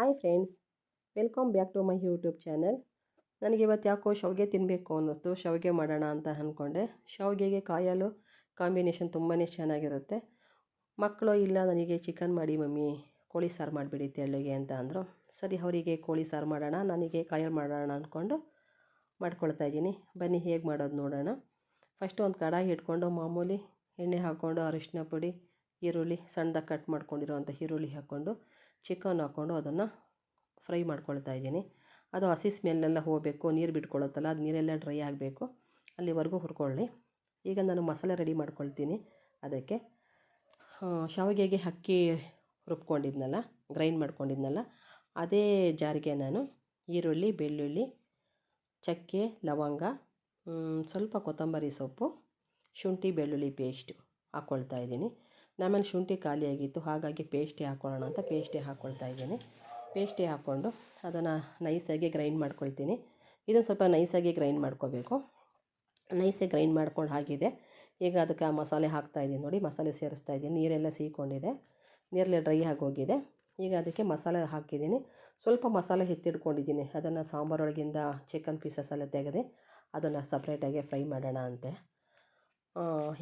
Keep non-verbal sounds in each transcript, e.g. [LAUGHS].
Hi friends welcome back to my YouTube channel ನನಗೆ ಇವತ್ತು ಯಾಕೋ ಶಾವಿಗೆ ತಿನ್ನಬೇಕು ಅನ್ನಿಸ್ತು ಶಾವಿಗೆ ಮಾಡೋಣ ಅಂತ ಅಂದ್ಕೊಂಡೆ ಶಾವಿಗೆಗೆ ಕಾಯಲು ಕಾಂಬಿನೇಷನ್ ತುಂಬಾ ಚೆನ್ನಾಗಿರುತ್ತೆ. ಮಕ್ಕಳು, ಇಲ್ಲ ನನಗೆ ಚಿಕನ್ ಮಾಡಿ ಮಮ್ಮಿ ಕೋಳಿ ಸಾರು ಮಾಡಿಬಿಡಿ ತೆಳ್ಳಿಗೆ ಅಂತ ಅಂದರು. ಸರಿ, ಅವರಿಗೆ ಕೋಳಿ ಸಾರು ಮಾಡೋಣ, ನನಗೆ ಕಾಯಲು ಮಾಡೋಣ ಅಂದ್ಕೊಂಡು ಮಾಡ್ಕೊಳ್ತಾ ಇದ್ದೀನಿ. ಬನ್ನಿ, ಹೇಗೆ ಮಾಡೋದು ನೋಡೋಣ. ಫಸ್ಟು ಒಂದು ಕಡಾಯಿ ಇಟ್ಕೊಂಡು ಮಾಮೂಲಿ ಎಣ್ಣೆ ಹಾಕ್ಕೊಂಡು ಅರಿಶಿನ ಪುಡಿ, ಈರುಳ್ಳಿ ಸಣ್ಣದಾಗಿ ಕಟ್ ಮಾಡ್ಕೊಂಡಿರೋವಂಥ ಈರುಳ್ಳಿ ಹಾಕ್ಕೊಂಡು ಚಿಕನ್ ಹಾಕ್ಕೊಂಡು ಅದನ್ನು ಫ್ರೈ ಮಾಡ್ಕೊಳ್ತಾ ಇದ್ದೀನಿ. ಅದು ಹಸಿ ಸ್ಮೆಲ್ಲೆಲ್ಲ ಹೋಗಬೇಕು, ನೀರು ಬಿಟ್ಕೊಳ್ಳುತ್ತಲ್ಲ ಅದು ನೀರೆಲ್ಲ ಡ್ರೈ ಆಗಬೇಕು. ಅಲ್ಲಿವರೆಗೂ ಹುರ್ಕೊಳ್ಳಿ. ಈಗ ನಾನು ಮಸಾಲೆ ರೆಡಿ ಮಾಡ್ಕೊಳ್ತೀನಿ. ಅದಕ್ಕೆ ಶಾವಿಗೆಗೆ ಅಕ್ಕಿ ರುಬ್ಕೊಂಡಿದ್ನಲ್ಲ, ಗ್ರೈಂಡ್ ಮಾಡ್ಕೊಂಡಿದ್ನಲ್ಲ, ಅದೇ ಜಾರಿಗೆ ನಾನು ಈರುಳ್ಳಿ, ಬೆಳ್ಳುಳ್ಳಿ, ಚಕ್ಕೆ, ಲವಂಗ ಸ್ವಲ್ಪ ಕೊತ್ತಂಬರಿ ಸೊಪ್ಪು, ಶುಂಠಿ, ಬೆಳ್ಳುಳ್ಳಿ ಪೇಸ್ಟು ಹಾಕ್ಕೊಳ್ತಾ ಇದ್ದೀನಿ. ನಮ್ಮಲ್ಲಿ ಶುಂಠಿ ಖಾಲಿಯಾಗಿತ್ತು ಹಾಗಾಗಿ ಪೇಸ್ಟಿ ಹಾಕ್ಕೊಳ್ಳೋಣ ಅಂತ ಪೇಸ್ಟಿ ಹಾಕ್ಕೊಳ್ತಾ ಇದ್ದೀನಿ. ಪೇಸ್ಟಿ ಹಾಕ್ಕೊಂಡು ಅದನ್ನು ನೈಸಾಗಿ ಗ್ರೈಂಡ್ ಮಾಡ್ಕೊಳ್ತೀನಿ. ಇದನ್ನು ಸ್ವಲ್ಪ ನೈಸಾಗಿ ಗ್ರೈಂಡ್ ಮಾಡ್ಕೋಬೇಕು. ನೈಸಾಗಿ ಗ್ರೈಂಡ್ ಮಾಡ್ಕೊಂಡು ಹಾಗಿದೆ. ಈಗ ಅದಕ್ಕೆ ಮಸಾಲೆ ಹಾಕ್ತಾಯಿದ್ದೀನಿ ನೋಡಿ, ಮಸಾಲೆ ಸೇರಿಸ್ತಾ ಇದ್ದೀನಿ. ನೀರೆಲ್ಲ ಸೀಕೊಂಡಿದೆ. ನೀರಲ್ಲಿ ಡ್ರೈ ಆಗೋಗಿದೆ ಈಗ ಅದಕ್ಕೆ ಮಸಾಲೆ ಹಾಕಿದ್ದೀನಿ. ಸ್ವಲ್ಪ ಮಸಾಲೆ ಎತ್ತಿಡ್ಕೊಂಡಿದ್ದೀನಿ ಅದನ್ನು ಸಾಂಬಾರೊಳಗಿಂದ ಚಿಕನ್ ಪೀಸಸ್ ಎಲ್ಲ ತೆಗೆದು ಅದನ್ನು ಸಪ್ರೇಟಾಗಿ ಫ್ರೈ ಮಾಡೋಣ ಅಂತೆ.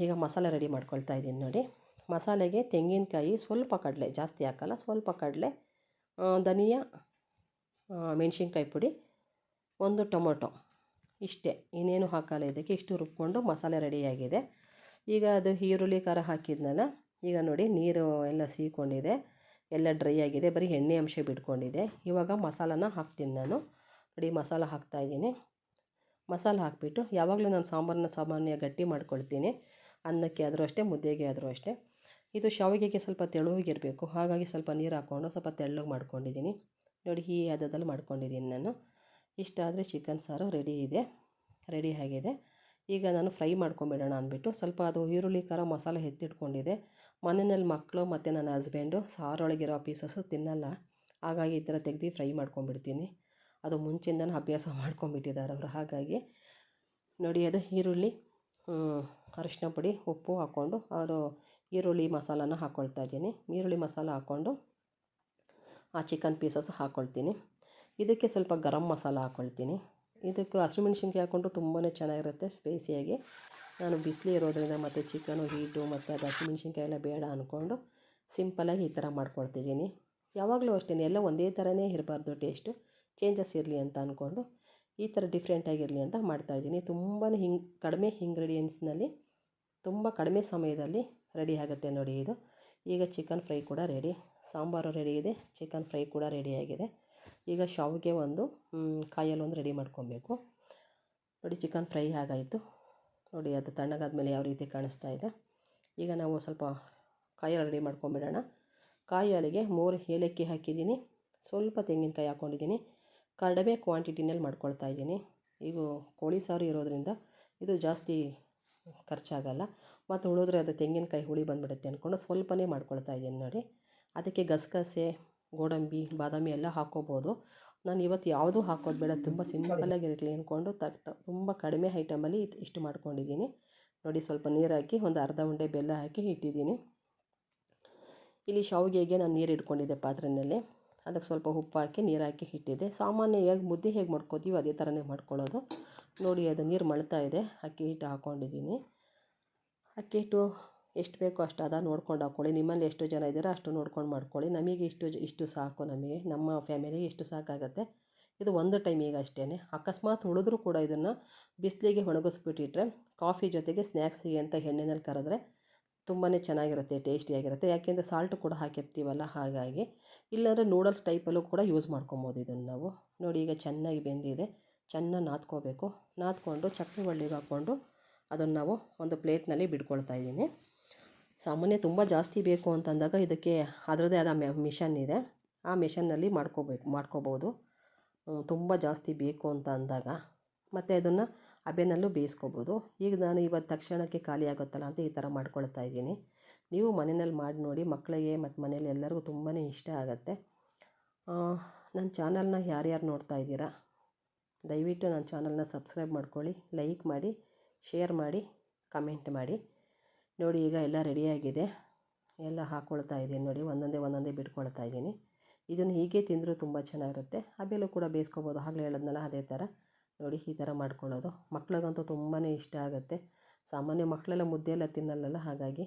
ಈಗ ಮಸಾಲೆ ರೆಡಿ ಮಾಡ್ಕೊಳ್ತಾ ಇದ್ದೀನಿ ನೋಡಿ. ಮಸಾಲೆಗೆ ತೆಂಗಿನಕಾಯಿ ಸ್ವಲ್ಪ ಕಡಲೆ, ಜಾಸ್ತಿ ಹಾಕಲ್ಲ, ಸ್ವಲ್ಪ ಕಡಲೆ ಧನಿಯಾ ಮೆಣಸಿನ್ಕಾಯಿ ಪುಡಿ, ಒಂದು ಟೊಮೊಟೊ. ಇಷ್ಟೇ. ಇನ್ನೇನು ಹಾಕಲ್ಲ ಇದಕ್ಕೆ. ಇಷ್ಟು ರುಬ್ಕೊಂಡು ಮಸಾಲೆ ರೆಡಿಯಾಗಿದೆ. ಈಗ ಅದು ಈರುಳ್ಳಿ, ಖಾರ ಹಾಕಿದ್ನಲ್ಲ, ಈಗ ನೋಡಿ ನೀರು ಎಲ್ಲ ಸೀಕೊಂಡಿದೆ. ಎಲ್ಲ ಡ್ರೈ ಆಗಿದೆ. ಬರೀ ಎಣ್ಣೆ ಅಂಶ ಬಿಟ್ಕೊಂಡಿದೆ. ಇವಾಗ ಮಸಾಲನ ಹಾಕ್ತೀನಿ ನಾನು. ನೋಡಿ, ಮಸಾಲ ಹಾಕ್ತಾಯಿದ್ದೀನಿ ಮಸಾಲ ಹಾಕಿಬಿಟ್ಟು ಯಾವಾಗಲೂ ನಾನು ಸಾಂಬಾರನ್ನ ಸಾಮಾನ್ಯ ಗಟ್ಟಿ ಮಾಡ್ಕೊಳ್ತೀನಿ. ಅನ್ನಕ್ಕೆ ಆದರೂ ಅಷ್ಟೇ, ಮುದ್ದೆಗೆ ಆದರೂ ಅಷ್ಟೇ. ಇದು ಶಾವಿಗೆಗೆ ಸ್ವಲ್ಪ ತೆಳುವಾಗಿರಬೇಕು. ಹಾಗಾಗಿ ಸ್ವಲ್ಪ ನೀರು ಹಾಕ್ಕೊಂಡು ಸ್ವಲ್ಪ ತೆಳ್ಳಗೆ ಮಾಡ್ಕೊಂಡಿದ್ದೀನಿ. ನೋಡಿ, ಈ ಅದದಲ್ಲಿ ಮಾಡ್ಕೊಂಡಿದ್ದೀನಿ ನಾನು. ಇಷ್ಟಾದರೆ ಚಿಕನ್ ಸಾರು ರೆಡಿ ಇದೆ. ರೆಡಿ ಆಗಿದೆ. ಈಗ ನಾನು ಫ್ರೈ ಮಾಡ್ಕೊಂಬಿಡೋಣ ಅಂದ್ಬಿಟ್ಟು ಸ್ವಲ್ಪ ಅದು ಈರುಳ್ಳಿ ಖಾರ ಮಸಾಲೆ ಎತ್ತಿಟ್ಕೊಂಡಿದೆ. ಮನೆಯಲ್ಲಿ ಮಕ್ಕಳು ಮತ್ತು ನನ್ನ ಹಸ್ಬೆಂಡು ಸಾರೊಳಗಿರೋ ಪೀಸಸ್ಸು ತಿನ್ನಲ್ಲ. ಹಾಗಾಗಿ ಈ ಥರ ತೆಗ್ದು ಫ್ರೈ ಮಾಡ್ಕೊಂಬಿಡ್ತೀನಿ. ಅದು ಮುಂಚೆಯಿಂದನೂ ಅಭ್ಯಾಸ [LAUGHS] ಮಾಡ್ಕೊಂಬಿಟ್ಟಿದ್ದಾರೆ ಅವರು. ಹಾಗಾಗಿ ನೋಡಿ, ಅದು ಈರುಳ್ಳಿ ಅರಿಶಿನ ಪುಡಿ, ಉಪ್ಪು ಹಾಕ್ಕೊಂಡು ಅವರು ಈರುಳ್ಳಿ ಮಸಾಲಾನ ಹಾಕ್ಕೊಳ್ತಾ ಇದ್ದೀನಿ. ಈರುಳ್ಳಿ ಮಸಾಲ ಹಾಕ್ಕೊಂಡು ಆ ಚಿಕನ್ ಪೀಸಸ್ ಹಾಕ್ಕೊಳ್ತೀನಿ ಇದಕ್ಕೆ ಸ್ವಲ್ಪ ಗರಂ ಮಸಾಲ ಹಾಕ್ಕೊಳ್ತೀನಿ ಇದಕ್ಕೆ ಹಸಿಮೆಣ್ಸಿನ್ಕಾಯಿ ಹಾಕ್ಕೊಂಡು ತುಂಬಾ ಚೆನ್ನಾಗಿರುತ್ತೆ ಸ್ಪೈಸಿಯಾಗಿ ನಾನು ಬಿಸಿಲು ಇರೋದ್ರಿಂದ ಮತ್ತು ಚಿಕನು ಹೀಟು ಮತ್ತು ಅದು ಹಸಿಮೆಣ್ಸಿನ್ಕಾಯಿ ಎಲ್ಲ ಬೇಡ ಅಂದ್ಕೊಂಡು ಸಿಂಪಲಾಗಿ ಈ ಥರ ಮಾಡ್ಕೊಳ್ತಿದ್ದೀನಿ. ಯಾವಾಗಲೂ ಅಷ್ಟೇ, ಎಲ್ಲ ಒಂದೇ ಥರನೇ ಇರಬಾರ್ದು ಟೇಸ್ಟು ಚೇಂಜಸ್ ಇರಲಿ ಅಂತ ಅಂದ್ಕೊಂಡು ಈ ಥರ ಡಿಫ್ರೆಂಟಾಗಿರಲಿ ಅಂತ ಮಾಡ್ತಾಯಿದ್ದೀನಿ ತುಂಬಾ ಹಿಂಗೆ, ಕಡಿಮೆ ಇಂಗ್ರೀಡಿಯೆಂಟ್ಸ್ನಲ್ಲಿ ತುಂಬ ಕಡಿಮೆ ಸಮಯದಲ್ಲಿ ರೆಡಿ ಆಗುತ್ತೆ ನೋಡಿ ಇದು. ಈಗ ಚಿಕನ್ ಫ್ರೈ ಕೂಡ ರೆಡಿ. ಸಾಂಬಾರು ರೆಡಿ ಇದೆ ಚಿಕನ್ ಫ್ರೈ ಕೂಡ ರೆಡಿಯಾಗಿದೆ ಈಗ ಶಾವಿಗೆ ಒಂದು ಕಾಯಲ್ಲಿ ಒಂದು ರೆಡಿ ಮಾಡ್ಕೊಬೇಕು. ನೋಡಿ ಚಿಕನ್ ಫ್ರೈ ಆಗಾಯಿತು ನೋಡಿ ಅದು ತಣ್ಣಗಾದ್ಮೇಲೆ ಯಾವ ರೀತಿ ಕಾಣಿಸ್ತಾ ಇದೆ. ಈಗ ನಾವು ಸ್ವಲ್ಪ ಕಾಯಲ್ಲಿ ರೆಡಿ ಮಾಡ್ಕೊಂಬಿಡೋಣ. ಕಾಯಿ ಹಾಲಿಗೆ ಮೂರು ಏಲಕ್ಕಿ ಹಾಕಿದ್ದೀನಿ. ಸ್ವಲ್ಪ ತೆಂಗಿನಕಾಯಿ ಹಾಕ್ಕೊಂಡಿದ್ದೀನಿ. ಕಡಿಮೆ ಕ್ವಾಂಟಿಟಿನಲ್ಲಿ ಮಾಡ್ಕೊಳ್ತಾ ಇದ್ದೀನಿ. ಈಗ ಕೋಳಿ ಸಾರು ಇರೋದರಿಂದ ಇದು ಜಾಸ್ತಿ ಖರ್ಚಾಗಲ್ಲ. ಮತ್ತು ಉಳಿದ್ರೆ ಅದು ತೆಂಗಿನಕಾಯಿ ಹುಳಿ ಬಂದುಬಿಡುತ್ತೆ ಅಂದ್ಕೊಂಡು ಸ್ವಲ್ಪನೇ ಮಾಡ್ಕೊಳ್ತಾ ಇದ್ದೀನಿ ನೋಡಿ. ಅದಕ್ಕೆ ಗಸಗಸೆ, ಗೋಡಂಬಿ, ಬಾದಾಮಿ ಎಲ್ಲ ಹಾಕ್ಕೋಬೋದು. ನಾನು ಇವತ್ತು ಯಾವುದೂ ಹಾಕೋದು ಬೇಡ. ತುಂಬ ಸಿಂಪಲಾಗಿರಲಿ ಅಂದ್ಕೊಂಡು ತ ತುಂಬ ಕಡಿಮೆ ಐಟಮಲ್ಲಿ ಇಷ್ಟು ಮಾಡ್ಕೊಂಡಿದ್ದೀನಿ. ನೋಡಿ ಸ್ವಲ್ಪ ನೀರು ಹಾಕಿ ಒಂದು ಅರ್ಧ ಉಂಡೆ ಬೆಲ್ಲ ಹಾಕಿ ಇಟ್ಟಿದ್ದೀನಿ. ಇಲ್ಲಿ ಶಾವಿಗೆಗೆ ನಾನು ನೀರು ಇಟ್ಕೊಂಡಿದ್ದೆ ಪಾತ್ರೆಯಲ್ಲಿ ಅದಕ್ಕೆ ಸ್ವಲ್ಪ ಉಪ್ಪು ಹಾಕಿ ನೀರು ಹಾಕಿ ಇಟ್ಟಿದ್ದೆ. ಹೇಗೆ ಮುದ್ದೆ ಹೇಗೆ ಮಾಡ್ಕೋತೀವಿ ಅದೇ ಥರನೇ ಮಾಡ್ಕೊಳ್ಳೋದು. ನೋಡಿ ಅದು ನೀರು ಮಳ್ತಾ ಇದೆ. ಅಕ್ಕಿ ಹಿಟ್ಟು ಹಾಕ್ಕೊಂಡಿದ್ದೀನಿ ಅಕ್ಕಿ ಹಿಟ್ಟು ಎಷ್ಟು ಬೇಕೋ ಅಷ್ಟು ಅದ ನೋಡ್ಕೊಂಡು ಹಾಕ್ಕೊಳ್ಳಿ ನಿಮ್ಮಲ್ಲಿ ಎಷ್ಟು ಜನ ಇದ್ದೀರೋ ಅಷ್ಟು ನೋಡ್ಕೊಂಡು ಮಾಡ್ಕೊಳ್ಳಿ. ನಮಗೆ ಇಷ್ಟು ಇಷ್ಟು ಸಾಕು ನಮಗೆ. ನಮ್ಮ ಫ್ಯಾಮಿಲಿಗೆ ಇಷ್ಟು ಸಾಕಾಗುತ್ತೆ. ಇದು ಒಂದು ಟೈಮಿಗೆ ಅಷ್ಟೇ ಅಕಸ್ಮಾತ್ ಉಳಿದ್ರೂ ಕೂಡ ಇದನ್ನು ಬಿಸಿಲಿಗೆ ಒಣಗಿಸ್ಬಿಟ್ಟಿಟ್ರೆ, ಕಾಫಿ ಜೊತೆಗೆ ಸ್ನ್ಯಾಕ್ಸಿಗೆ ಅಂತ ಎಣ್ಣೆನಲ್ಲಿ ಕರೆದ್ರೆ ತುಂಬಾ ಚೆನ್ನಾಗಿರುತ್ತೆ, ಟೇಸ್ಟಿಯಾಗಿರುತ್ತೆ. ಯಾಕೆಂದರೆ ಸಾಲ್ಟ್ ಕೂಡ ಹಾಕಿರ್ತೀವಲ್ಲ ಹಾಗಾಗಿ. ಇಲ್ಲಾಂದರೆ ನೂಡಲ್ಸ್ ಟೈಪಲ್ಲೂ ಕೂಡ ಯೂಸ್ ಮಾಡ್ಕೊಬೋದು ಇದನ್ನು ನಾವು. ನೋಡಿ ಈಗ ಚೆನ್ನಾಗಿ ಬೆಂದಿದೆ. ಚೆನ್ನಾಗಿ ನಾದ್ಕೋಬೇಕು. ನಾದ್ಕೊಂಡು ಚಕ್ಕೆ ಒಳ್ಳಿಗೆ ಹಾಕ್ಕೊಂಡು ಅದನ್ನು ನಾವು ಒಂದು ಪ್ಲೇಟ್ನಲ್ಲಿ ಬಿಟ್ಕೊಳ್ತಾ ಇದ್ದೀನಿ. ಸಾಮಾನ್ಯ ತುಂಬ ಜಾಸ್ತಿ ಬೇಕು ಅಂತಂದಾಗ ಇದಕ್ಕೆ ಅದರದ್ದೇ ಆದ ಮಿಷನ್ ಇದೆ. ಆ ಮಿಷನ್ನಲ್ಲಿ ಮಾಡ್ಕೋಬೇಕು, ಮಾಡ್ಕೋಬೋದು. ತುಂಬ ಜಾಸ್ತಿ ಬೇಕು ಅಂತ ಅಂದಾಗ. ಮತ್ತು ಅದನ್ನು ಅಬೆನಲ್ಲೂ ಬೇಯಿಸ್ಕೋಬೋದು. ಈಗ ನಾನು ಇವತ್ತು ತಕ್ಷಣಕ್ಕೆ ಖಾಲಿ ಆಗುತ್ತಲ್ಲ ಅಂತ ಈ ಥರ ಮಾಡ್ಕೊಳ್ತಾ ಇದ್ದೀನಿ. ನೀವು ಮನೆಯಲ್ಲಿ ಮಾಡಿ ನೋಡಿ, ಮಕ್ಕಳಿಗೆ ಮತ್ತು ಮನೇಲಿ ಎಲ್ಲರಿಗೂ ತುಂಬಾ ಇಷ್ಟ ಆಗುತ್ತೆ. ನನ್ನ ಚಾನಲ್ನ ಯಾರ್ಯಾರು ನೋಡ್ತಾ ಇದ್ದೀರಾ, ದಯವಿಟ್ಟು ನನ್ನ ಚಾನಲ್ನ ಸಬ್ಸ್ಕ್ರೈಬ್ ಮಾಡ್ಕೊಳ್ಳಿ, ಲೈಕ್ ಮಾಡಿ. ಶೇರ್ ಮಾಡಿ ಕಮೆಂಟ್ ಮಾಡಿ. ನೋಡಿ ಈಗ ಎಲ್ಲ ರೆಡಿಯಾಗಿದೆ ಎಲ್ಲ ಹಾಕ್ಕೊಳ್ತಾ ಇದ್ದೀನಿ ನೋಡಿ, ಒಂದೊಂದೇ ಒಂದೊಂದೇ ಬಿಟ್ಕೊಳ್ತಾ ಇದ್ದೀನಿ. ಇದನ್ನು ಹೀಗೆ ತಿಂದರೂ ತುಂಬ ಚೆನ್ನಾಗಿರುತ್ತೆ. ಅವೆಲ್ಲೂ ಕೂಡ ಬೇಯಿಸ್ಕೊಬೋದು. ಆಗಲೇ ಹೇಳಿದ್ನಲ್ಲ ಅದೇ ಥರ. ನೋಡಿ ಈ ಥರ ಮಾಡ್ಕೊಳ್ಳೋದು. ಮಕ್ಳಿಗಂತೂ ತುಂಬಾ ಇಷ್ಟ ಆಗುತ್ತೆ. ಸಾಮಾನ್ಯ ಮಕ್ಕಳೆಲ್ಲ ಮುದ್ದೆ ಎಲ್ಲ ತಿನ್ನಲ್ಲಲ್ಲ ಹಾಗಾಗಿ.